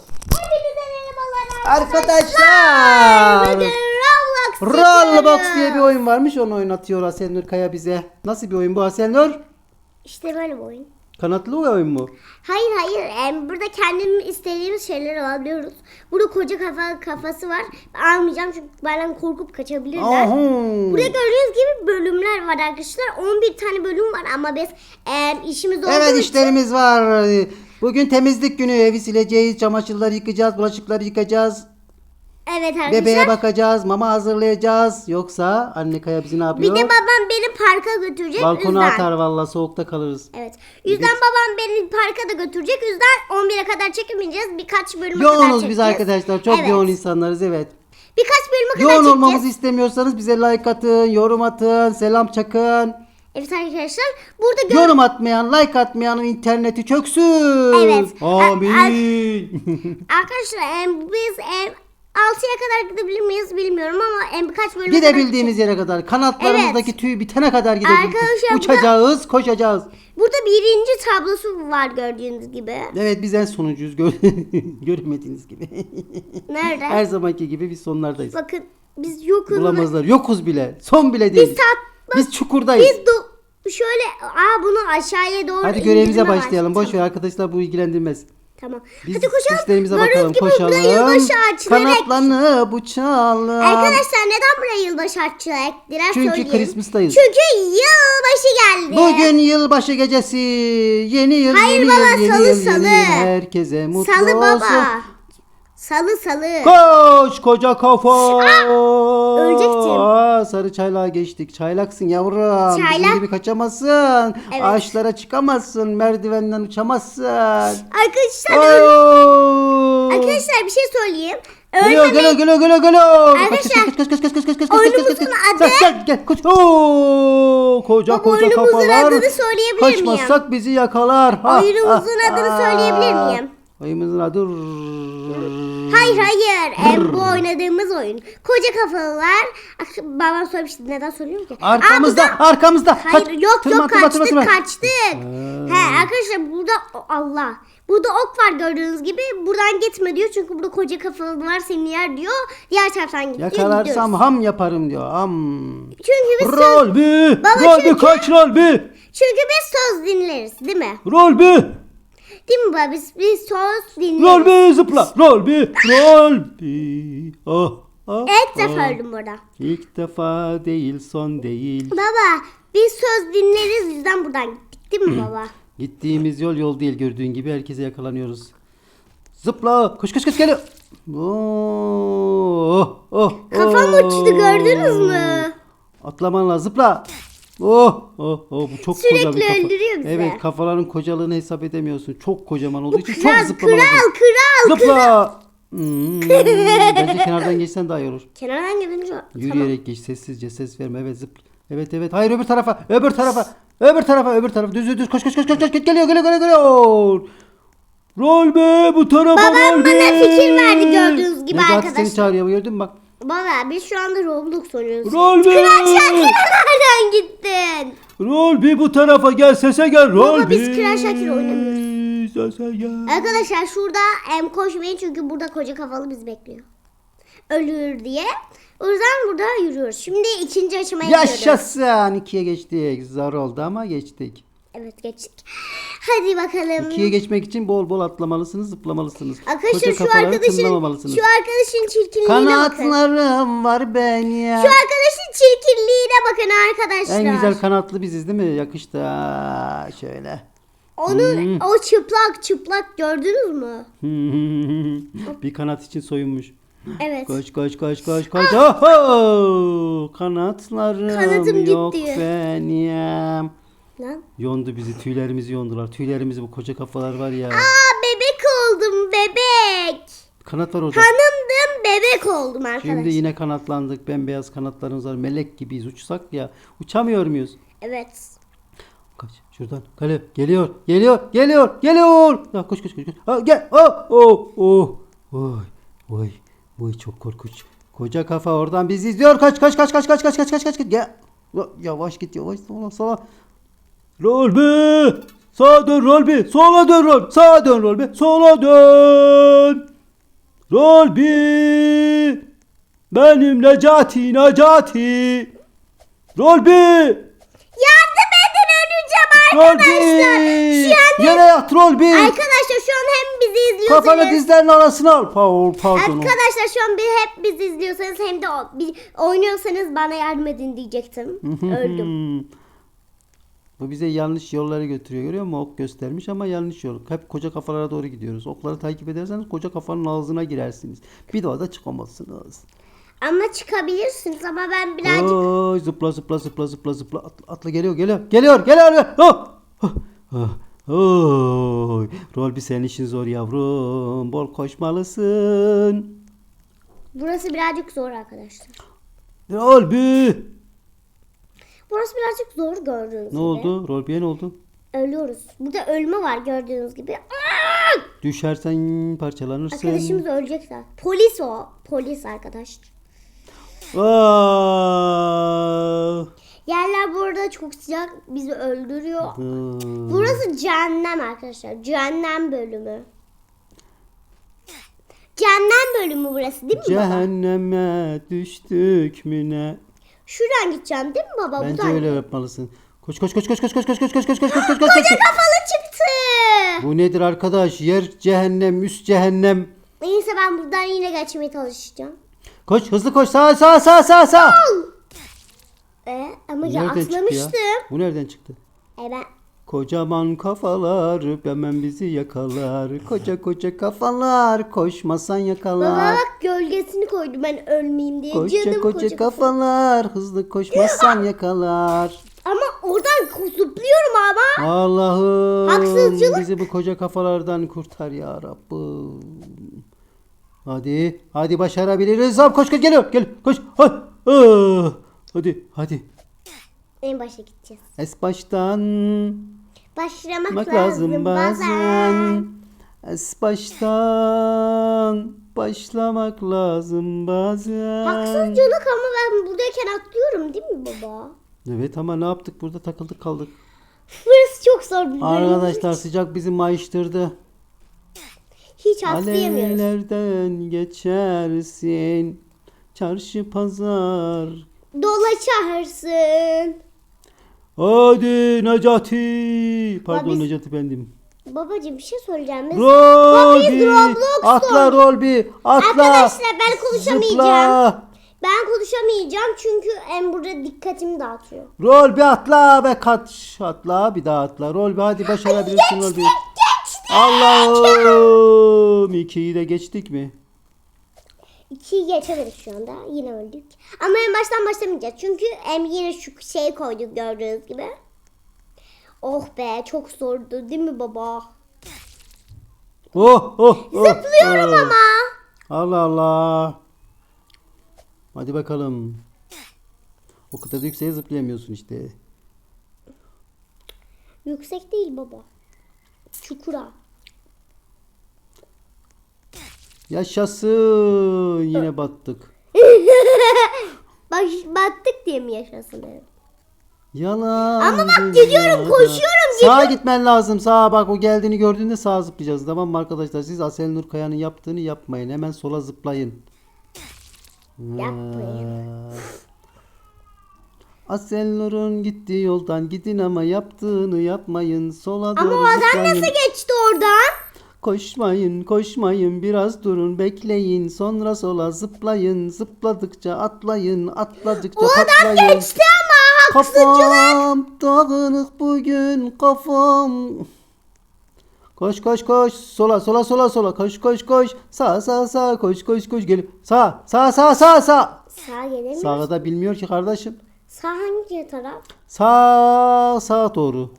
Hepinize merhabalar Arkadaşlar. Bugün Roblox diye bir oyun varmış onu oynatıyor Aselnur Kaya bize. Nasıl bir oyun bu Aselnur? İşte böyle bir oyun. Kanatlı oyun mu? Hayır hayır. burada kendimiz istediğimiz şeyleri alabiliyoruz. Burada koca kafa kafası var. Almayacağım çünkü benden korkup kaçabilirler. Aha. Burada gördüğünüz gibi bölümler var arkadaşlar. 11 tane bölüm var ama biz em, işimiz olduğu Evet için- işlerimiz var. Bugün temizlik günü evi sileceğiz, çamaşırları yıkayacağız, bulaşıkları yıkayacağız, Evet arkadaşlar. bebeğe bakacağız, mama hazırlayacağız. Yoksa anne Kaya bizi ne bir yapıyor? de babam beni parka götürecek. Balkona yüzden. atar valla soğukta kalırız. Evet. Yüzden babam beni parka da götürecek. Yüzden 11'e kadar çekemeyeceğiz. Birkaç bölüme kadar Yoğunuz çekeceğiz. biz arkadaşlar. Çok Evet. yoğun insanlarız evet. Birkaç bölüme kadar Yoğun çekeceğiz. olmamızı istemiyorsanız bize like atın, yorum atın, selam çakın. Evet arkadaşlar. Burada gör... Yorum atmayan, like atmayanın interneti çöksün. Evet. Amin. Arkadaşlar em, biz em, 6'ya kadar gidebilir miyiz bilmiyorum ama em, birkaç bölüme Gidebildiğimiz yere kadar, kanatlarımızdaki tüy bitene kadar gidebiliriz. Arkadaşlar Uçacağız, koşacağız. Burada birinci tablosu var gördüğünüz gibi. Evet biz en sonuncuyuz. Gör göremediğiniz gibi. Nerede? Her zamanki gibi biz sonlardayız. Bakın biz yokuz. Bulamazlar. Yokuz bile. Son bile değil. Biz tat- Biz çukurdayız. Biz do- şöyle aa bunu aşağıya doğru Hadi görevimize indirme var. başlayalım. Boş ver arkadaşlar bu ilgilendirmez. Tamam. Biz Hadi koşalım. işlerimize Gördüğünüz bakalım. gibi Koşalım. yılbaşı ağaçları ek- Kanatlanıp uçalım. Arkadaşlar neden buraya yılbaşı ağaçları ektiler Çünkü söyleyeyim. Christmas'tayız. Çünkü yılbaşı geldi. Bugün yılbaşı gecesi. Yeni yıl, Hayır yeni baba, yıl, yeni salı, yıl, salı. yeni yıl. Herkese mutlu Salı olsun. baba. Salı salı. Koş koca kafa. Ölecektim. Aa, sarı çaylağa geçtik. Çaylaksın yavrum. Bizim Çaylak. gibi kaçamazsın. Evet. Ağaçlara çıkamazsın. Merdivenden uçamazsın. Arkadaşlar Oo. arkadaşlar bir şey söyleyeyim. Geliyor geliyor geliyor geliyor geliyor. Arkadaşlar, kaç kaç kaç kaç kaç kaç kaç kaç kaç kaç kaç adı- Gel gel koş. Oo, koca Baba, koca kafalar. adını söyleyebilir miyim? Kaçmazsak bizi yakalar. Oyunumuzun adını söyleyebilir miyim? Oyunumuzun adı Hayır hayır. Em, bu oynadığımız oyun. Koca kafalılar. Ak- Babam söylemişti. Neden soruyorum ki? Aa, Arkamızda, burada- arkamızda. Hayır Kaç. yok Tırman, yok tırman, kaçtık tırman, tırman. kaçtık. He arkadaşlar burada Allah. Burada ok var gördüğünüz gibi. Buradan gitme diyor. Çünkü burada koca kafalı var seni yer diyor. Diğer taraftan git diyor. Yakalarsam gidiyoruz. ham yaparım diyor. Ham. Çünkü biz söz, Rol bir. Baba Rol bir çünkü- kaç rol bir. çünkü biz söz dinleriz değil mi? Rol bir. Değil mi baba? Biz, biz söz dinleriz. Rol bir zıpla. Rol bir. Rol bir. Oh. oh, İlk defa oh. öldüm burada. İlk defa değil son değil. Baba biz söz dinleriz yüzden buradan gittik değil mi baba? Gittiğimiz yol yol değil gördüğün gibi herkese yakalanıyoruz. Zıpla. Koş koş koş geliyor. Oh, oh, Kafam oh. uçtu gördünüz mü? Atlaman lazım. Zıpla. Oh, oh, oh. Bu çok Sürekli koca bir kafa. öldürüyor bizi. Evet kafaların kocalığını hesap edemiyorsun. Çok kocaman olduğu için Kral, çok kral, lazım. kral, kral. Zıpla. Hmm, bence kenardan geçsen daha iyi olur. Kenardan gidince Yürüyerek geç sessizce ses verme. Evet zıpla. Evet evet. Hayır öbür tarafa. Öbür tarafa. Öbür tarafa. Öbür tarafa. Düz düz düz. Koş koş koş koş. koş. Geliyor geliyor geliyor geliyor. Rol be bu tarafa Babam bana fikir verdi gördüğünüz gibi Necati arkadaşlar. seni çağırıyor gördün mü bak. Baba biz şu anda Roblox oynuyoruz. Rol be. Kral Şakir'e nereden gittin? Rol bir bu tarafa gel sese gel. Rol Baba, biz. Kral Şakir oynamıyoruz. Sese gel. Arkadaşlar şurada em koşmayın çünkü burada koca kafalı bizi bekliyor. Ölür diye. O yüzden burada yürüyoruz. Şimdi ikinci aşamaya gidiyoruz. Yaşasın. İkiye geçtik. Zor oldu ama geçtik. Evet geçtik. Hadi bakalım. İkiye geçmek için bol bol atlamalısınız, zıplamalısınız. Arkadaşlar Koca şu kafaları arkadaşın tınlamamalısınız. şu arkadaşın çirkinliğine bakın. Kanatlarım var ben ya. Şu arkadaşın çirkinliğine bakın arkadaşlar. En güzel kanatlı biziz değil mi? Yakıştı. Ha, şöyle. Onun Hmm. o çıplak çıplak gördünüz mü? bir kanat için soyunmuş. Evet. Koş koş koş koş koş. Oho! Kanatlarım Kanadım yok gitti. benim. Lan. Yondu bizi. Tüylerimizi yondular. Tüylerimizi bu koca kafalar var ya. Aa bebek oldum bebek. Kanat var orada. Tanındım bebek oldum arkadaşlar. Şimdi yine kanatlandık. Bembeyaz kanatlarımız var. Melek gibiyiz. Uçsak ya. Uçamıyor muyuz? Evet. Kaç şuradan. Kale geliyor. Geliyor. Geliyor. Geliyor. Ya koş koş koş. koş. Ha, gel. Oh oh oh. Oy. Oy. Oy çok korkunç. Koca kafa oradan bizi izliyor. Kaç kaç kaç kaç kaç kaç kaç kaç kaç. Gel. Ya- Yavaş git yavaş sola sola. Rol be. Sağa dön rol be. Sola dön rol. Sağa dön rol be. Sola dön. Rol bir. Benim Necati Necati. Rol bir. Yardım edin öleceğim arkadaşlar. bir. Şu an Yere yat rol bir. Arkadaşlar şu an hem bizi izliyorsanız Kafanı dizlerin arasına al. Pardon. pardon. Arkadaşlar şu an bir hep bizi izliyorsanız hem de o- bir oynuyorsanız bana yardım edin diyecektim. Öldüm. Bu bize yanlış yollara götürüyor görüyor musun? Ok göstermiş ama yanlış yol. Hep koca kafalara doğru gidiyoruz. Okları takip ederseniz koca kafanın ağzına girersiniz. Bir daha da çıkamazsınız. Ama çıkabilirsiniz ama ben birazcık Oy, zıpla zıpla zıpla zıpla zıpla atla, atla geliyor geliyor geliyor geliyor. Oh! Oh! Oh! Oy, rol bir senin işin zor yavrum. Bol koşmalısın. burası birazcık zor arkadaşlar. Rol bir. Burası birazcık zor gördüğünüz gibi. Ne oldu? Rol bir ne oldu? Ölüyoruz. Burada ölme var gördüğünüz gibi. Aa! Düşersen parçalanırsın. Arkadaşımız ölecek zaten. Polis o. Polis arkadaş. Aa! Yerler burada çok sıcak. Bizi öldürüyor. Burası cehennem arkadaşlar. Cehennem bölümü. Cehennem bölümü burası değil mi baba? Cehenneme düştük mü ne? Şuradan gideceğim değil mi baba? Bence Buradan. öyle yapmalısın. Koş koş koş koş koş koş koş koş koş koş koş koş koş koş. Koca kafalı çıktı. Bu nedir arkadaş? Yer cehennem, üst cehennem. Neyse ben buradan yine geçmeye çalışacağım. Koş hızlı koş sağa sağa sağa sağa sağa. E, ama Bu ya nereden çıktı ya? atlamıştım. Bu nereden çıktı? E ben Kocaman kafalar hemen bizi yakalar. Koca koca kafalar koşmasan baba yakalar. bak gölgesini koydu ben ölmeyeyim diye. Koca Canım koca koca kafalar hızlı koşmazsan yakalar. Ama oradan zıplıyorum ama. Allah'ım Haksızcılık. bizi bu koca kafalardan kurtar ya Rabbim. Hadi, hadi başarabiliriz. Hop, koş koş geliyor. Gel, koş. Hadi, hadi, hadi. En başa gideceğiz. Es baştan Başlamak bak lazım, lazım bazen. bazen. Es baştan başlamak lazım bazen. Haksızcılık ama ben buradayken atlıyorum değil mi baba? Evet ama ne yaptık burada takıldık kaldık. Burası çok zor bir bölüm. Arkadaşlar sıcak bizi mayıştırdı. Hiç atlayamıyoruz. Alevlerden geçersin. Çarşı pazar. Dolaşarsın. Hadi Necati. Pardon biz- Necati bendim. Babacığım bir şey söyleyeceğim. Biz-. Roblox'uz. Atla rol bir. Atla. Arkadaşlar ben konuşamayacağım. Zıpla. Ben konuşamayacağım çünkü en burada dikkatimi dağıtıyor. Rol bir atla be kaç. Atla bir daha atla. Rol bir hadi başarabilirsin rol bir. Allah'ım. İkiyi de geçtik mi? İkiyi geçemedik şu anda. Yine öldük. Ama en baştan başlamayacağız. Çünkü em yine şu şey koyduk gördüğünüz gibi. Oh be çok zordu değil mi baba? Oh oh oh. Zıplıyorum oh. ama. Allah Allah. Hadi bakalım. O kadar da yükseğe zıplayamıyorsun işte. Yüksek değil baba. Çukura. Yaşasın. Yine battık. Bak battık diye mi yaşasın dedim. Yalan. Ama bak gidiyorum, koşuyorum, Sağa gitmen lazım. Sağa bak o geldiğini gördüğünde sağa zıplayacağız. Tamam mı arkadaşlar? Siz Asel Nur Kaya'nın yaptığını yapmayın. Hemen sola zıplayın. Yapmayın. Asel Nur'un gittiği yoldan gidin ama yaptığını yapmayın. Sola Ama doğru o adam zıplayın. nasıl geçti oradan? Koşmayın, koşmayın, biraz durun, bekleyin, sonra sola zıplayın, zıpladıkça atlayın, atladıkça adam patlayın. geçti ama haksızcılık. Kafam dağınık bugün kafam. Koş koş koş sola sola sola sola koş koş koş sağ sağ sağ koş koş koş gelip sağ sağ sağ sağ sağ Sağ gelemiyor. Sağa da bilmiyor ki kardeşim. Sağ hangi taraf? Sağ sağa doğru.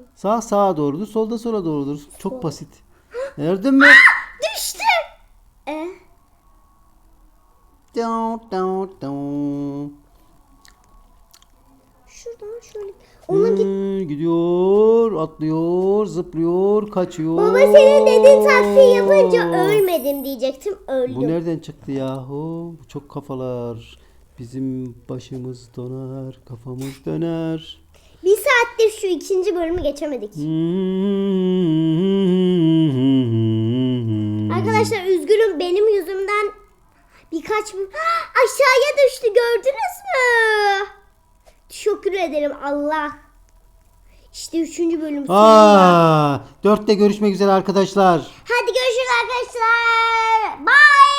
Mı? Sağ sağa doğrudur, solda sola doğrudur. Çok basit. Gördün mü? Düştü. E, Dun, dun, dun. şuradan şöyle. Ona git. Hmm, gidiyor, atlıyor, zıplıyor, kaçıyor. Baba senin dediğin taktiği yapınca ölmedim diyecektim. Öldüm. Bu nereden çıktı yahu? Bu çok kafalar. Bizim başımız donar, kafamız döner. Bir saattir şu ikinci bölümü geçemedik. Arkadaşlar üzgünüm benim yüzümden birkaç aşağıya düştü gördünüz mü? Teşekkür ederim Allah. İşte üçüncü bölüm. Aa, dörtte görüşmek üzere arkadaşlar. Hadi görüşürüz arkadaşlar. Bye.